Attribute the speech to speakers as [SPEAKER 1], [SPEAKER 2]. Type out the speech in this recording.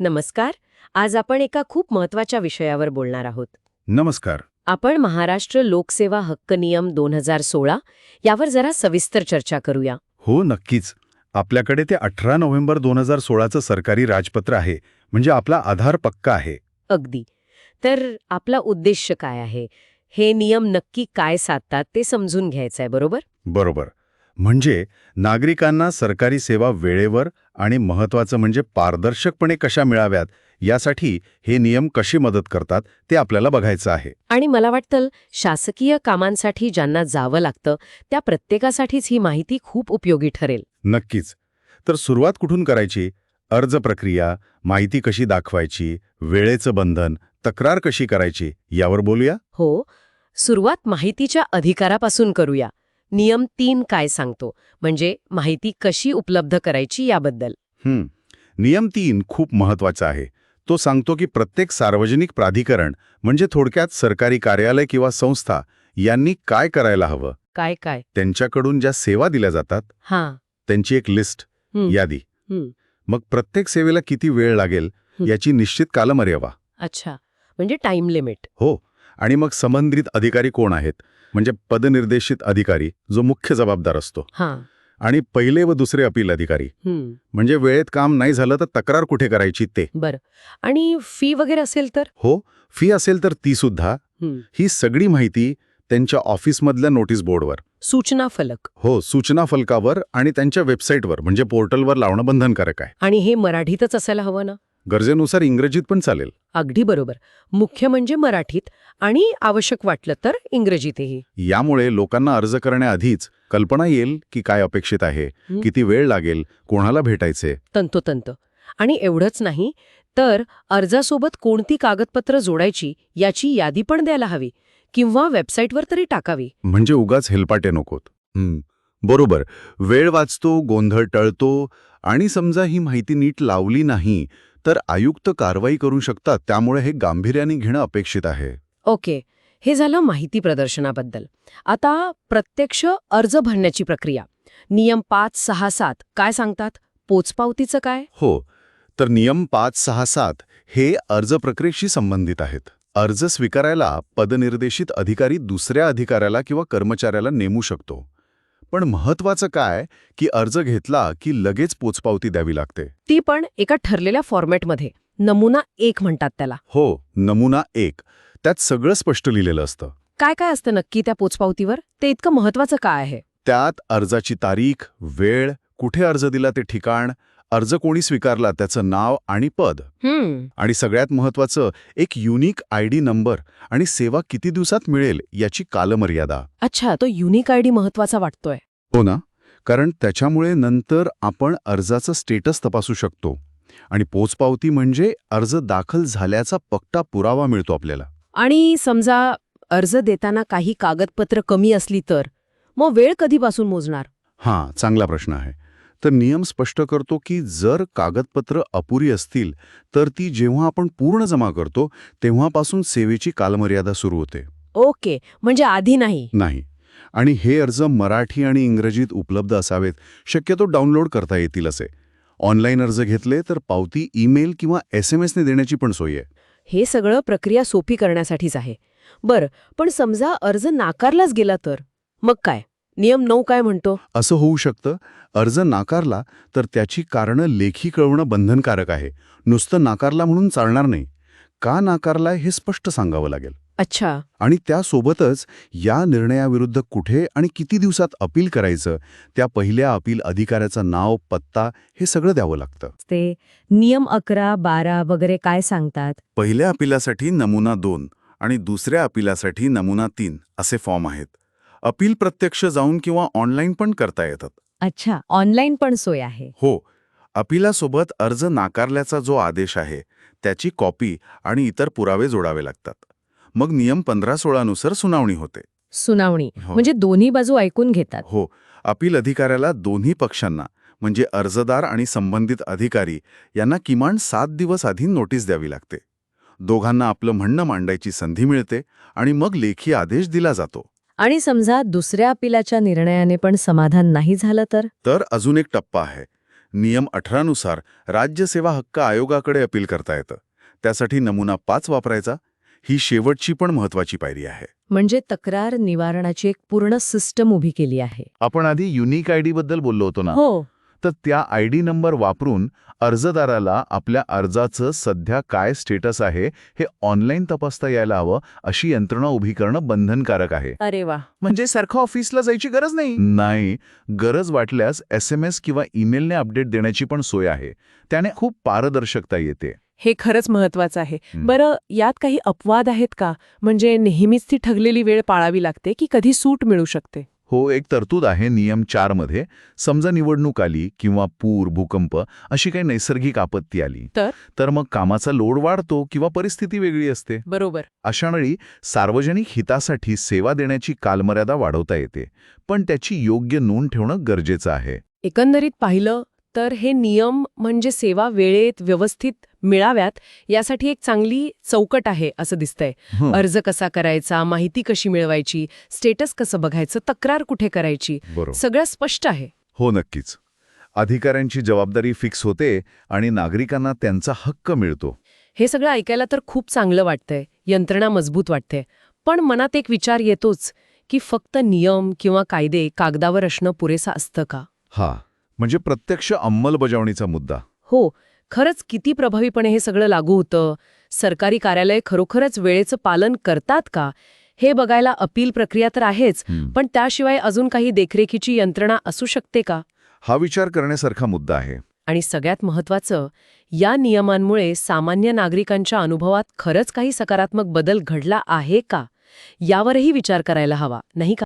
[SPEAKER 1] नमस्कार. आज आपण एका खूप महत्त्वाच्या विषयावर बोलणार आहोत.
[SPEAKER 2] नमस्कार.
[SPEAKER 1] आपण महाराष्ट्र लोकसेवा हक्क नियम दोन हजार सोळा यावर जरा सविस्तर चर्चा करूया.
[SPEAKER 2] हो नक्कीच. आपल्याकडे ते अठरा नोव्हेंबर दोन हजार सोळाचं सरकारी राजपत्र आहे. म्हणजे आपला आधार पक्का आहे.
[SPEAKER 1] अगदी. तर आपला उद्देश काय आहे? हे नियम नक्की काय साधतात ते समजून घ्यायचं आहे बरोबर?
[SPEAKER 2] बरोबर. म्हणजे नागरिकांना सरकारी सेवा वेळेवर आणि महत्वाचं म्हणजे पारदर्शकपणे कशा मिळाव्यात यासाठी हे नियम कशी मदत करतात ते आपल्याला बघायचं आहे.
[SPEAKER 1] आणि मला वाटतं शासकीय कामांसाठी ज्यांना जावं लागतं त्या प्रत्येकासाठीच ही माहिती खूप उपयोगी ठरेल.
[SPEAKER 2] नक्कीच. तर सुरुवात कुठून करायची? अर्ज प्रक्रिया माहिती कशी दाखवायची वेळेचं बंधन तक्रार कशी करायची यावर बोलूया?
[SPEAKER 1] हो. सुरुवात माहितीच्या अधिकारापासून करूया. नियम तीन काय सांगतो? म्हणजे माहिती कशी उपलब्ध करायची याबद्दल.
[SPEAKER 2] नियम तीन खूप महत्त्वाचा आहे. तो सांगतो की प्रत्येक सार्वजनिक प्राधिकरण म्हणजे थोडक्यात सरकारी कार्यालय किंवा संस्था यांनी काय करायला हवं?
[SPEAKER 1] काय काय?
[SPEAKER 2] त्यांच्याकडून ज्या सेवा दिल्या जातात
[SPEAKER 1] हां.
[SPEAKER 2] त्यांची एक लिस्ट यादी. मग प्रत्येक सेवेला किती वेळ लागेल. याची निश्चित कालमर्यादा.
[SPEAKER 1] अच्छा. म्हणजे टाइम लिमिट.
[SPEAKER 2] हो. आणि मग संबंधित अधिकारी कोण आहेत? म्हणजे पदनिर्देशित अधिकारी जो मुख्य जबाबदार असतो.
[SPEAKER 1] हां.
[SPEAKER 2] आणि पहिले व दुसरे अपील अधिकारी. म्हणजे वेळेत काम नाही झालं तर तक्रार कुठे करायची ते?
[SPEAKER 1] बरं. आणि फी वगैरे असेल तर?
[SPEAKER 2] हो. फी असेल तर ती सुद्धा
[SPEAKER 1] हं.
[SPEAKER 2] ही सगळी माहिती त्यांच्या ऑफिसमधल्या नोटीस बोर्डवर.
[SPEAKER 1] सूचना फलक.
[SPEAKER 2] हो सूचना फलकावर आणि त्यांच्या वेबसाईटवर म्हणजे पोर्टलवर लावणं बंधनकारक आहे.
[SPEAKER 1] आणि हे मराठीतच असायला हवं ना?
[SPEAKER 2] गरजेनुसार इंग्रजीत पण चालेल.
[SPEAKER 1] अगदी बरोबर. मुख्य म्हणजे मराठीत आणि आवश्यक वाटलं तर इंग्रजीतही.
[SPEAKER 2] यामुळे लोकांना अर्ज करण्याआधीच कल्पना येईल की काय अपेक्षित आहे. किती वेळ लागेल कोणाला भेटायचे?
[SPEAKER 1] तंतोतंत. आणि एवढंच नाही तर अर्जासोबत कोणती कागदपत्र जोडायची याची यादी पण द्यायला हवी किंवा वेबसाईटवर तरी टाकावी.
[SPEAKER 2] म्हणजे उगाच हेलपाटे नकोत. बरोबर. वेळ वाचतो गोंधळ टळतो आणि समजा ही माहिती नीट लावली नाही तर आयुक्त कारवाई करू शकतात त्यामुळे हे गांभीर्याने घेणं अपेक्षित आहे.
[SPEAKER 1] ओके. हे झालं माहिती प्रदर्शनाबद्दल. आता प्रत्यक्ष अर्ज भरण्याची प्रक्रिया. नियम पाच सहा सात काय सांगतात? पोचपावतीचं काय?
[SPEAKER 2] हो. तर नियम पाच सहा सात हे अर्ज प्रक्रियेशी संबंधित आहेत. अर्ज स्वीकारायला पदनिर्देशित अधिकारी दुसऱ्या अधिकाऱ्याला किंवा कर्मचाऱ्याला नेमू शकतो. पण महत्वाचं काय की अर्ज घेतला की लगेच पोचपावती द्यावी लागते?
[SPEAKER 1] ती पण एका ठरलेल्या फॉर्मॅटमध्ये नमुना एक म्हणतात त्याला.
[SPEAKER 2] हो नमुना एक. त्यात सगळं स्पष्ट लिहिलेलं असतं.
[SPEAKER 1] काय काय असतं नक्की त्या पोचपावतीवर? ते इतकं महत्वाचं काय आहे?
[SPEAKER 2] त्यात अर्जाची तारीख वेळ कुठे अर्ज दिला ते ठिकाण अर्ज कोणी स्वीकारला त्याचं नाव आणि पद.
[SPEAKER 1] हम्म.
[SPEAKER 2] आणि सगळ्यात महत्वाचं एक युनिक आय डी नंबर आणि सेवा किती दिवसात मिळेल याची कालमर्यादा.
[SPEAKER 1] अच्छा तो युनिक आयडी महत्त्वाचा वाटतोय.
[SPEAKER 2] हो ना? कारण त्याच्यामुळे नंतर आपण अर्जाचं स्टेटस तपासू शकतो. आणि पोचपावती म्हणजे अर्ज दाखल झाल्याचा पक्का पुरावा मिळतो आपल्याला.
[SPEAKER 1] आणि समजा अर्ज देताना काही कागदपत्र कमी असली तर मग वेळ कधीपासून मोजणार?
[SPEAKER 2] हां चांगला प्रश्न आहे. तर नियम स्पष्ट करतो की जर कागदपत्र अपुरी असतील तर ती जेव्हा आपण पूर्ण जमा करतो तेव्हापासून सेवेची कालमर्यादा सुरू होते.
[SPEAKER 1] ओके म्हणजे आधी नाही?
[SPEAKER 2] नाही. आणि हे अर्ज मराठी आणि इंग्रजीत उपलब्ध असावेत. शक्यतो डाउनलोड करता येतील असे. ऑनलाईन अर्ज घेतले तर पावती ईमेल किंवा एस एम एसने देण्याची पण सोय आहे.
[SPEAKER 1] हे सगळं प्रक्रिया सोपी करण्यासाठीच आहे. बरं पण समजा अर्ज नाकारलाच गेला तर? मग काय? नियम नऊ काय म्हणतो?
[SPEAKER 2] असं होऊ शकतं. अर्ज नाकारला तर त्याची कारणं लेखी कळवणं बंधनकारक आहे. नुसतं नाकारला म्हणून चालणार नाही. का नाकारलाय हे स्पष्ट सांगावं लागेल.
[SPEAKER 1] अच्छा.
[SPEAKER 2] आणि त्यासोबतच या निर्णयाविरुद्ध कुठे आणि किती दिवसात अपील करायचं त्या पहिल्या अपील अधिकाऱ्याचं नाव पत्ता हे सगळं द्यावं लागतं.
[SPEAKER 3] ते नियम अकरा बारा वगैरे काय सांगतात?
[SPEAKER 2] पहिल्या अपिलासाठी नमुना दोन आणि दुसऱ्या अपिलासाठी नमुना तीन असे फॉर्म आहेत. अपील प्रत्यक्ष जाऊन किंवा ऑनलाईन पण करता येतात.
[SPEAKER 3] अच्छा ऑनलाईन पण सोय आहे.
[SPEAKER 2] हो अपिलासोबत अर्ज नाकारल्याचा जो आदेश आहे त्याची कॉपी आणि इतर पुरावे जोडावे लागतात. मग नियम पंधरा सोळानुसार सुनावणी होते.
[SPEAKER 3] सुनावणी.
[SPEAKER 2] हो.
[SPEAKER 3] म्हणजे दोन्ही बाजू ऐकून घेतात.
[SPEAKER 2] हो. अपील अधिकाऱ्याला दोन्ही पक्षांना म्हणजे अर्जदार आणि संबंधित अधिकारी यांना किमान सात दिवस आधी नोटीस द्यावी लागते. दोघांना आपलं म्हणणं मांडायची संधी मिळते आणि मग लेखी आदेश दिला जातो.
[SPEAKER 3] आणि समजा दुसऱ्या अपिलाच्या निर्णयाने पण समाधान नाही झालं तर?
[SPEAKER 2] तर अजून एक टप्पा आहे. नियम अठरानुसार राज्यसेवा हक्क आयोगाकडे अपील करता येतं. त्यासाठी नमुना पाच वापरायचा ही शेवटची पण महत्वाची पायरी आहे.
[SPEAKER 3] म्हणजे तक्रार निवारणाची एक पूर्ण सिस्टम उभी केली आहे.
[SPEAKER 2] आपण आधी युनिक आयडी बद्दल बोललो होतो ना?
[SPEAKER 3] हो.
[SPEAKER 2] तर त्या आयडी नंबर वापरून अर्जदाराला आपल्या अर्जाचं सध्या काय स्टेटस आहे हे ऑनलाईन तपासता यायला हवं अशी यंत्रणा उभी करणं बंधनकारक आहे.
[SPEAKER 3] अरे वा.
[SPEAKER 4] म्हणजे सारखं ऑफिसला जायची गरज नाही?
[SPEAKER 2] नाही. गरज वाटल्यास एस एम एस किंवा ईमेलने अपडेट देण्याची पण सोय आहे. त्याने खूप पारदर्शकता येते.
[SPEAKER 4] हे खरंच महत्वाचं आहे. बरं यात काही अपवाद आहेत का? म्हणजे नेहमीच ती ठरलेली वेळ पाळावी लागते की कधी सूट मिळू शकते?
[SPEAKER 2] हो एक तरतूद आहे नियम चारमध्ये. समजा निवडणूक आली किंवा पूर भूकंप अशी काही नैसर्गिक आपत्ती आली.
[SPEAKER 4] तर?
[SPEAKER 2] तर मग कामाचा लोड वाढतो किंवा परिस्थिती वेगळी असते.
[SPEAKER 4] बरोबर.
[SPEAKER 2] अशा वेळी सार्वजनिक हितासाठी सेवा देण्याची कालमर्यादा वाढवता येते. पण त्याची योग्य नोंद ठेवणं गरजेचं आहे.
[SPEAKER 1] एकंदरीत पाहिलं तर हे नियम म्हणजे सेवा वेळेत व्यवस्थित मिळाव्यात यासाठी एक चांगली चौकट आहे असं दिसतंय. अर्ज कसा करायचा माहिती कशी मिळवायची स्टेटस कसं बघायचं तक्रार कुठे करायची सगळं स्पष्ट आहे.
[SPEAKER 2] हो नक्कीच. अधिकाऱ्यांची जबाबदारी फिक्स होते आणि नागरिकांना त्यांचा हक्क मिळतो.
[SPEAKER 1] हे सगळं ऐकायला तर खूप चांगलं वाटतंय यंत्रणा मजबूत वाटते. पण मनात एक विचार येतोच की फक्त नियम किंवा कायदे कागदावर असणं पुरेसं असतं का?
[SPEAKER 2] हा. म्हणजे प्रत्यक्ष अंमलबजावणीचा मुद्दा.
[SPEAKER 1] हो खरंच किती प्रभावीपणे हे सगळं लागू होतं? सरकारी कार्यालय खरोखरच वेळेचं पालन करतात का? हे बघायला अपील प्रक्रिया तर आहेच. पण त्याशिवाय अजून काही देखरेखीची यंत्रणा असू शकते का?
[SPEAKER 2] हा विचार करण्यासारखा मुद्दा आहे.
[SPEAKER 1] आणि सगळ्यात महत्वाचं या नियमांमुळे सामान्य नागरिकांच्या अनुभवात खरंच काही सकारात्मक बदल घडला आहे का? यावरही विचार करायला हवा नाही का?